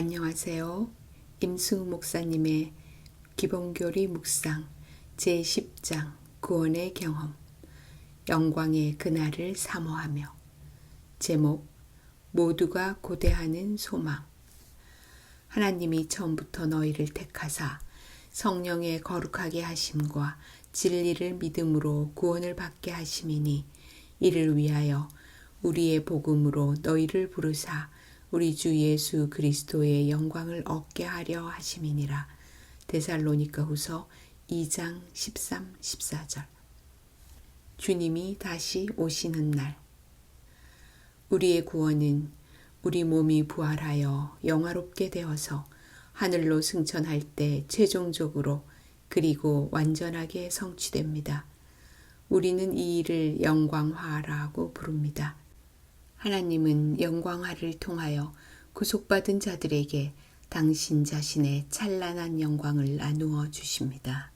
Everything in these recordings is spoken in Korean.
안녕하세요. 임승우 목사님의 기본교리 묵상 제10장 구원의 경험 영광의 그날을 사모하며 제목 모두가 고대하는 소망 하나님이 처음부터 너희를 택하사 성령의 거룩하게 하심과 진리를 믿음으로 구원을 받게 하심이니 이를 위하여 우리의 복음으로 너희를 부르사 우리 주 예수 그리스도의 영광을 얻게 하려 하심이니라. 데살로니가 후서 2장 13, 14절. 주님이 다시 오시는 날. 우리의 구원은 우리 몸이 부활하여 영화롭게 되어서 하늘로 승천할 때 최종적으로 그리고 완전하게 성취됩니다. 우리는 이 일을 영광화라고 부릅니다. 하나님은 영광화를 통하여 구속받은 자들에게 당신 자신의 찬란한 영광을 나누어 주십니다.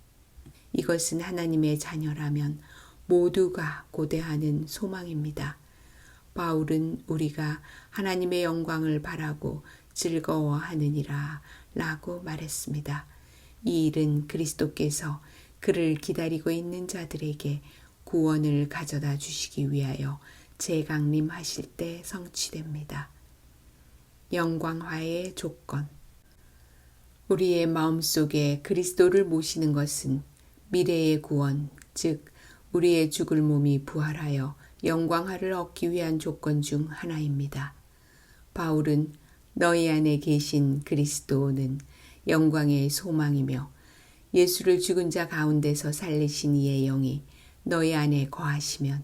이것은 하나님의 자녀라면 모두가 고대하는 소망입니다. 바울은 우리가 하나님의 영광을 바라고 즐거워하느니라 라고 말했습니다. 이 일은 그리스도께서 그를 기다리고 있는 자들에게 구원을 가져다 주시기 위하여 재강림하실 때 성취됩니다. 영광화의 조건 우리의 마음속에 그리스도를 모시는 것은 미래의 구원, 즉 우리의 죽을 몸이 부활하여 영광화를 얻기 위한 조건 중 하나입니다. 바울은 너희 안에 계신 그리스도는 영광의 소망이며 예수를 죽은 자 가운데서 살리신 이의 영이 너희 안에 거하시면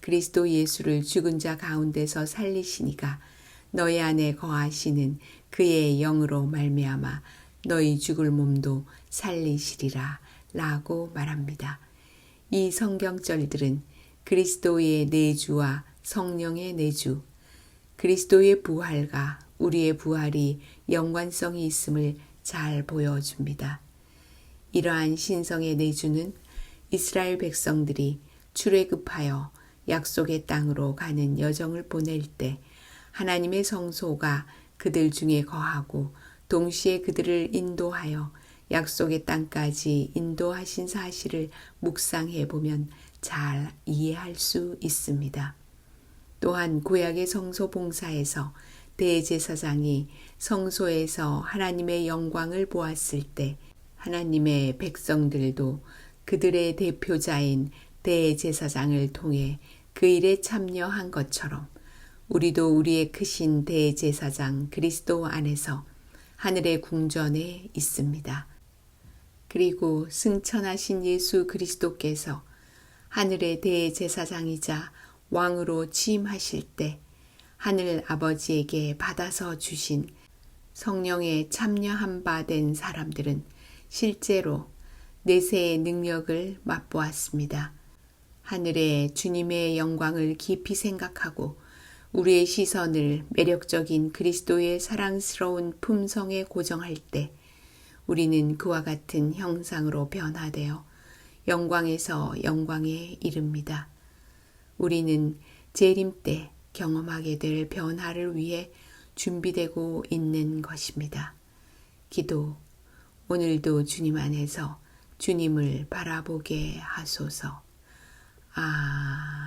그리스도 예수를 죽은 자 가운데서 살리시니가 너희 안에 거하시는 그의 영으로 말미암아 너희 죽을 몸도 살리시리라 라고 말합니다. 이 성경절들은 그리스도의 내주와 성령의 내주, 그리스도의 부활과 우리의 부활이 연관성이 있음을 잘 보여줍니다. 이러한 신성의 내주는 이스라엘 백성들이 출애굽하여 약속의 땅으로 가는 여정을 보낼 때 하나님의 성소가 그들 중에 거하고 동시에 그들을 인도하여 약속의 땅까지 인도하신 사실을 묵상해 보면 잘 이해할 수 있습니다. 또한 구약의 성소 봉사에서 대제사장이 성소에서 하나님의 영광을 보았을 때 하나님의 백성들도 그들의 대표자인 대제사장을 통해 그 일에 참여한 것처럼 우리도 우리의 크신 대제사장 그리스도 안에서 하늘의 궁전에 있습니다. 그리고 승천하신 예수 그리스도께서 하늘의 대제사장이자 왕으로 취임하실 때 하늘 아버지에게 받아서 주신 성령에 참여한 바 된 사람들은 실제로 내세의 능력을 맛보았습니다. 하늘의 주님의 영광을 깊이 생각하고 우리의 시선을 매력적인 그리스도의 사랑스러운 품성에 고정할 때 우리는 그와 같은 형상으로 변화되어 영광에서 영광에 이릅니다. 우리는 재림 때 경험하게 될 변화를 위해 준비되고 있는 것입니다. 기도, 오늘도 주님 안에서 주님을 바라보게 하소서. 아멘.